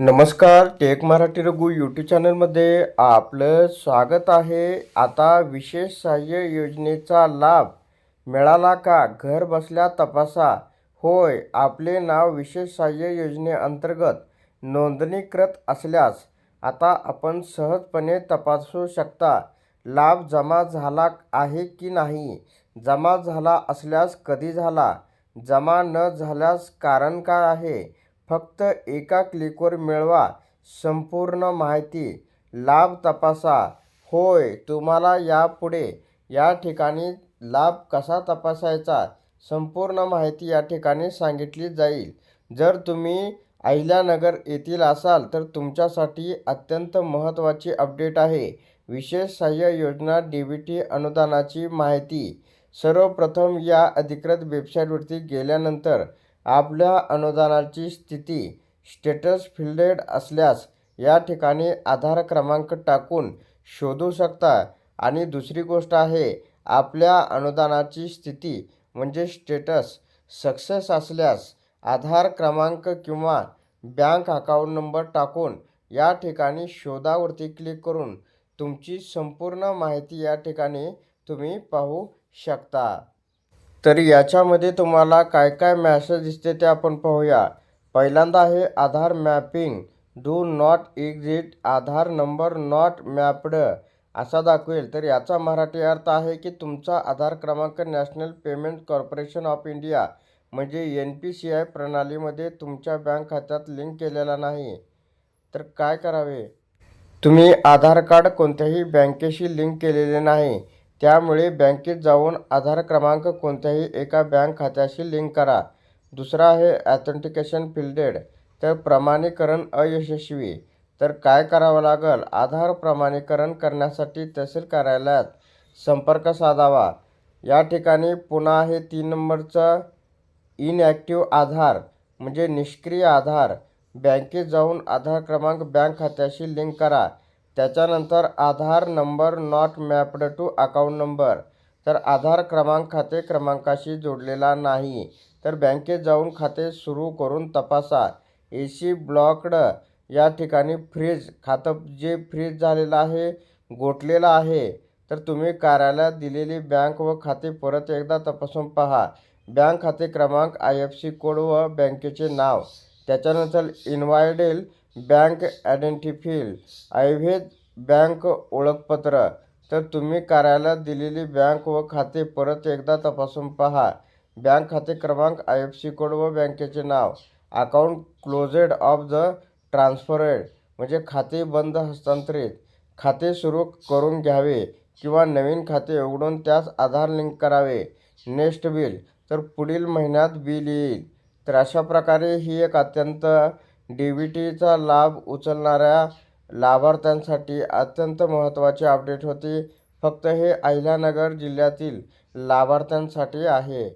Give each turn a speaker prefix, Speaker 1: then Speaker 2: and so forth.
Speaker 1: नमस्कार take Marathi Raghu YouTube चॅनलमध्ये आपलं स्वागत आहे. आता विशेष सहाय्य योजनेचा लाभ मिळाला का? घर बसल्या तपासा. होय आपले नाव विशेष सहाय्य योजनेअंतर्गत नोंदणीकृत असल्यास आता आपण सहजपणे तपासू शकता. लाभ जमा झाला आहे की नाही? जमा झाला असल्यास कधी झाला? जमा न झाल्यास कारण काय आहे? फक्त एका क्लिकवर मिळवा संपूर्ण माहिती. लाभ तपासा. होय तुम्हाला यापुढे या ठिकाणी लाभ कसा तपासायचा? संपूर्ण माहिती या ठिकाणी सांगितली जाईल. जर तुम्ही अहिल्यानगर येथील असाल तर तुमच्यासाठी अत्यंत महत्त्वाची अपडेट आहे. विशेष सहाय्य योजना डी बी टी अनुदानाची माहिती. सर्वप्रथम या अधिकृत वेबसाईटवरती गेल्यानंतर आपल्या अनुदानाची स्थिती स्टेटस फिल्डेड असल्यास या ठिकाणी आधार क्रमांक टाकून शोधू शकता. आणि दुसरी गोष्ट आहे आपल्या अनुदानाची स्थिती म्हणजे स्टेटस सक्सेस असल्यास आधार क्रमांक किंवा बँक अकाउंट नंबर टाकून या ठिकाणी शोधावरती क्लिक करून तुमची संपूर्ण माहिती या ठिकाणी तुम्ही पाहू शकता. तर याच्यामध्ये तुम्हाला काय काय मॅसेज दिसते ते आपण पाहूया. पहिल्यांदा आहे Aadhaar mapping. Do not exit Aadhaar number not mapped असा दाखवेल. तर याचा मराठी अर्थ आहे की तुमचा आधार क्रमांक national payment corporation of India म्हणजे एन पी सी आय प्रणालीमध्ये तुमच्या बँक खात्यात लिंक केलेला नाही. तर काय करावे? तुम्ही आधार कार्ड कोणत्याही बँकेशी लिंक केलेले नाही. त्यामुळे बँकेत जाऊन आधार क्रमांक कोणत्याही एका बँक खात्याशी लिंक करा. दुसरा आहे ॲथेंटिकेशन फिल्डेड. तर प्रमाणीकरण अयशस्वी. तर काय करावं लागेल? आधार प्रमाणीकरण करण्यासाठी तहसील कार्यालयात संपर्क साधावा. या ठिकाणी पुन्हा आहे तीन नंबरचं इनॲक्टिव्ह आधार म्हणजे निष्क्रिय आधार. बँकेत जाऊन आधार क्रमांक बँक खात्याशी लिंक करा. त्याच्यानंतर Aadhaar number not mapped to account number. तर आधार क्रमांक खाते क्रमांकाशी जोडलेला नाही तर बँकेत जाऊन खाते सुरू करून तपासा. ए सी ब्लॉक्ड या ठिकाणी फ्रीज खातं जे फ्रीज झालेलं आहे गोठलेलं आहे. तर तुम्ही कार्यालयात दिलेली बँक व खाते परत एकदा तपासून पहा. बँक खाते क्रमांक आय एफ सी कोड व बँकेचे नाव. त्याच्यानंतर इन्व्हायडेल बँक आयडेंटिफिल ऐवजी बँक ओळखपत्र. तर तुम्ही कार्यालयात दिलेली बँक व खाते परत एकदा तपासून पहा. बँक खाते क्रमांक आय एफ सी कोड व बँकेचे नाव. Account closed of the transferred म्हणजे खाते बंद हस्तांतरित. खाते सुरू करून घ्यावे किंवा नवीन खाते उघडून त्यास आधार लिंक करावे. नेक्स्ट बिल तर पुढील महिन्यात बिल येईल. तर अशा प्रकारे ही एक अत्यंत डी चा टीचा लाभ उचलणाऱ्या लाभार्थ्यांसाठी अत्यंत महत्त्वाची अपडेट होती. फक्त हे अहिल्यानगर जिल्ह्यातील लाभार्थ्यांसाठी आहे.